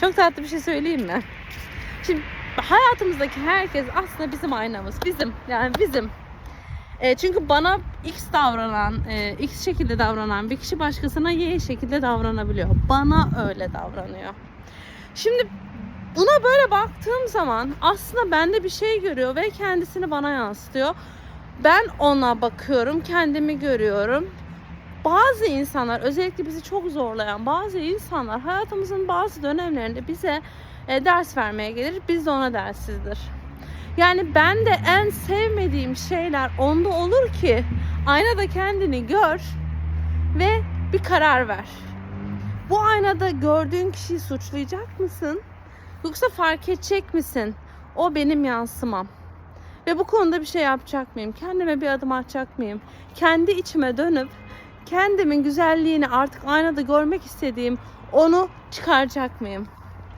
Çok tatlı bir şey söyleyeyim mi? Şimdi hayatımızdaki herkes aslında bizim aynamız. Bizim yani bizim. E, çünkü bana X davranan, e, X şekilde davranan bir kişi başkasına Y şekilde davranabiliyor. Bana öyle davranıyor. Şimdi buna böyle baktığım zaman aslında bende bir şey görüyor ve kendisini bana yansıtıyor. Ben ona bakıyorum, kendimi görüyorum. Bazı insanlar, özellikle bizi çok zorlayan bazı insanlar hayatımızın bazı dönemlerinde bize e, ders vermeye gelir. Biz de ona derssizdir. Yani ben de en sevmediğim şeyler onda olur ki aynada kendini gör ve bir karar ver. Bu aynada gördüğün kişiyi suçlayacak mısın? Yoksa fark edecek misin? O benim yansımam. Ve bu konuda bir şey yapacak mıyım? Kendime bir adım atacak mıyım? Kendi içime dönüp kendimin güzelliğini artık aynada görmek istediğim onu çıkaracak mıyım?